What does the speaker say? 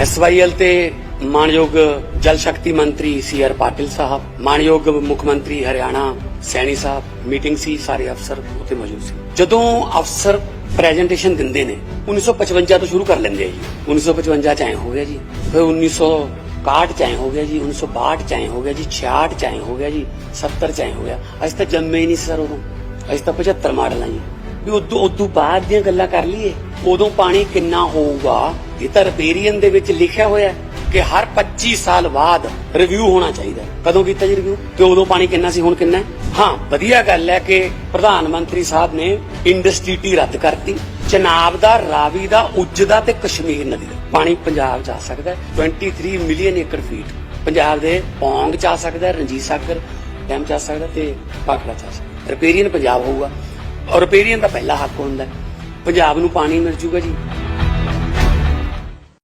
SYL ਤੇ ਮਾਨਯੋਗ ਜਲ ਸ਼ਕਤੀ ਮੰਤਰੀ ਸੀ ਆਰ ਪਾਟਿਲ ਸਾਹਿਬ ਮਾਨਯੋਗ ਮੁੱਖ ਮੰਤਰੀ ਹਰਿਆਣਾ ਸੈਣੀ ਸਾਹਿਬ, ਮੀਟਿੰਗ ਸੀ ਸਾਰੇ ਅਫਸਰ ਉੱਥੇ ਮੌਜੂਦ ਸੀ। ਜਦੋਂ ਅਫਸਰ ਪ੍ਰੈਜੈਂਟੇਸ਼ਨ ਦਿੰਦੇ ਨੇ 1955 ਤੋਂ ਸ਼ੁਰੂ ਕਰ ਲੈਂਦੇ ਆ ਜੀ। 1955 ਚ ਐ ਹੋ ਗਿਆ ਜੀ। ਫਿਰ 1961 ਚ ਐ ਹੋ ਗਿਆ ਜੀ। 1962 ਚ ਐ ਹੋ ਗਿਆ ਜੀ। 66 ਚ ਐ ਹੋ ਗਿਆ ਜੀ। 70 ਚ ਐ ਹੋ ਗਿਆ। ਅਸੀਂ ਤਾਂ ਜੰਮੇ ਹੀ ਨਹੀਂ ਸਰ ਉਦੋਂ। ਅਸੀਂ ਤਾਂ 75 ਮਾਡਲ ਆ ਜੀ। ਵੀ ਉਦੋਂ ਉਦੋਂ ਬਾਅਦ ਦੀਆਂ ਗੱਲਾਂ ਕਰ ਲਈਏ, ਉਦੋਂ ਪਾਣੀ ਕਿੰਨਾ ਹੋਊਗਾ? ਇਹ ਤਾਂ ਰਿਪੇਰੀਅਨ ਦੇ ਵਿੱਚ ਲਿਖਿਆ ਹੋਇਆ ਕਿ ਹਰ 25 ਸਾਲ ਬਾਅਦ ਰਿਵਿਊ ਹੋਣਾ ਚਾਹੀਦਾ ਕਦੋਂ ਕੀਤਾ ਜੀ ਰਿਵਿਊ ਤੇ ਉਦੋਂ ਪਾਣੀ ਕਿੰਨਾ ਸੀ, ਹੁਣ ਕਿੰਨਾ ਹਾਂ? ਵਧੀਆ ਗੱਲ ਹੈ ਕਿ ਪ੍ਰਧਾਨ ਮੰਤਰੀ ਸਾਹਿਬ ਨੇ ਇੰਡਸਟਰੀਟੀ ਰੱਦ ਕਰਤੀ। ਚਨਾਬ ਦਾ, ਰਾਵੀ ਦਾ, ਉੱਜ ਦਾ ਤੇ ਕਸ਼ਮੀਰ ਨਦੀ ਦਾ। ਪਾਣੀ ਪੰਜਾਬ ਚ ਸਕਦਾ 23 ਮਿਲੀਅਨ ਏਕੜ ਫੀਟ ਪੰਜਾਬ ਦੇ ਪੌਂਗ ਚ ਆ ਸਕਦਾ ਰਣਜੀਤ ਸਾਗਰ ਡੈਮ ਚ ਆ ਸਕਦਾ ਤੇ ਪਾਖੜਾ ਚ ਆ ਸਕਦਾ ਰਿਪੇਰੀਅਨ ਪੰਜਾਬ ਹੋਊਗਾ। ਔਰ ਰਿਪੇਰੀਅਨ ਦਾ ਪਹਿਲਾ ਹੱਕ ਹੁੰਦਾ ਪੰਜਾਬ ਨੂੰ ਪਾਣੀ ਮਿਲ ਜੂਗਾ ਜੀ।